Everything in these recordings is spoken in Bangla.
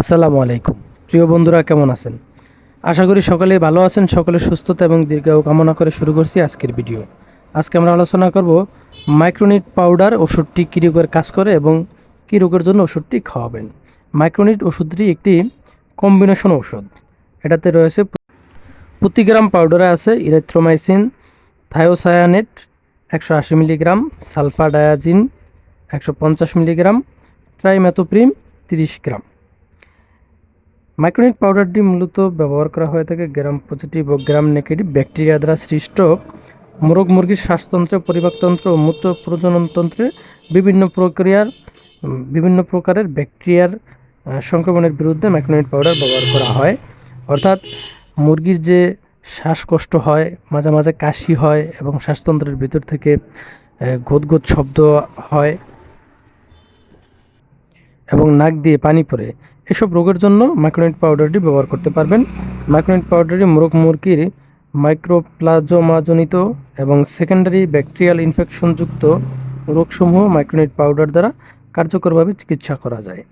আসসালামু আলাইকুম। প্রিয় বন্ধুরা, কেমন আছেন? আশা করি সকলেই ভালো আছেন, সকলে সুস্থতা এবং দীর্ঘায়ু কামনা করে শুরু করছি আজকের ভিডিও। আজকে আমরা আলোচনা করব মাইক্রোনিট পাউডার ওষুধটি কী রোগের কাজ করে এবং কী রোগের জন্য ওষুধটি খাওয়াবেন। মাইক্রোনিট ওষুধটি একটি কম্বিনেশন ওষুধ এটাতে রয়েছে প্রতি গ্রাম পাউডারে আছে ইরেথ্রোমাইসিন থায়োসায়ানেট একশো আশি মিলিগ্রাম, সালফাডায়াজিন একশো পঞ্চাশ মিলিগ্রাম, ট্রাইম্যাথোপ্রিম তিরিশ গ্রাম। মাইক্রোনিট পাউডারটি মূলত ব্যবহার করা হয়ে থাকে গ্রাম পজিটিভ ও গ্রাম নেগেটিভ ব্যাকটেরিয়া দ্বারা সৃষ্ট মোরগ মুরগির শ্বাসতন্ত্র, পরিপাকতন্ত্র ও মূত্র প্রজননতন্ত্রে বিভিন্ন প্রক্রিয়ার, বিভিন্ন প্রকারের ব্যাকটেরিয়ার সংক্রমণের বিরুদ্ধে মাইক্রোনিট পাউডার ব্যবহার করা হয়। অর্থাৎ মুরগির যে শ্বাসকষ্ট হয়, মাঝে মাঝে কাশি হয় এবং শ্বাসতন্ত্রের ভিতর থেকে গোদ শব্দ হয় এবং নাক দিয়ে পানি পড়ে এসব রোগের জন্য মাইক্রোনিট পাউডারটি ব্যবহার করতে পারবেন। মাইক্রোনিট পাউডারটি মোরগ মুরগির মাইক্রোপ্লাজোমাজনিত এবং সেকেন্ডারি ব্যাকটেরিয়াল ইনফেকশনযুক্ত রোগসমূহ মাইক্রোনিট পাউডার দ্বারা কার্যকরভাবে চিকিৎসা করা যায়।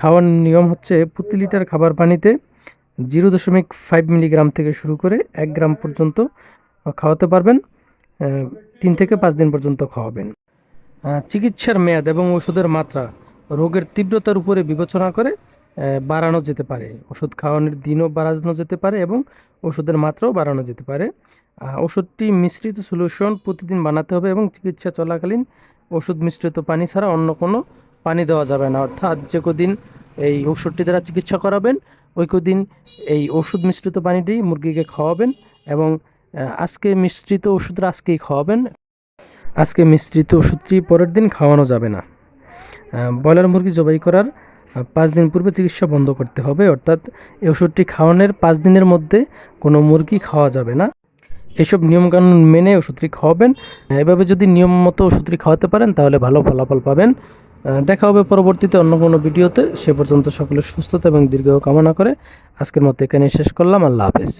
খাওয়ার নিয়ম হচ্ছে প্রতি লিটার খাবার পানিতে জিরো দশমিক ফাইভ মিলিগ্রাম থেকে শুরু করে এক গ্রাম পর্যন্ত খাওয়াতে পারবেন। তিন থেকে পাঁচ দিন পর্যন্ত খাওয়াবেন। চিকিৎসার মেয়াদ এবং ওষুধের মাত্রা রোগের তীব্রতার উপরে বিবেচনা করে বাড়ানো যেতে পারে। ওষুধ খাওয়ানোর দিনও বাড়ানো যেতে পারে এবং ওষুধের মাত্রাও বাড়ানো যেতে পারে। ওষুধটি মিশ্রিত সলিউশন প্রতিদিন বানাতে হবে এবং চিকিৎসা চলাকালীন ওষুধ মিশ্রিত পানি ছাড়া অন্য কোনো পানি দেওয়া যাবে না। অর্থাৎ যে কদিন এই ওষুধটি দ্বারা চিকিৎসা করাবেন, ওই কদিন এই ওষুধ মিশ্রিত পানিটি মুরগিকে খাওয়াবেন এবং আজকে মিশ্রিত ওষুধটা আজকেই খাওয়াবেন। আজকে মিশ্রিত ওষুধটি পরের দিন খাওয়ানো যাবে না। ব্রয়লার মুরগি জবাই করার পাঁচ দিন পূর্বে চিকিৎসা বন্ধ করতে হবে, অর্থাৎ এই ওষুধটি খাওয়ানোর পাঁচ দিনের মধ্যে কোনো মুরগি খাওয়া যাবে না। এসব নিয়মকানুন মেনে ওষুধটি খাওয়াবেন। এভাবে যদি নিয়ম মতো ওষুধটি খাওয়াতে পারেন, তাহলে ভালো ফলাফল পাবেন। দেখা হবে পরবর্তীতে অন্য কোনো ভিডিওতে। সে পর্যন্ত সকলের সুস্থতা এবং দীর্ঘ কামনা করে আজকের মতো এখানে শেষ করলাম। আল্লাহ হাফেজ।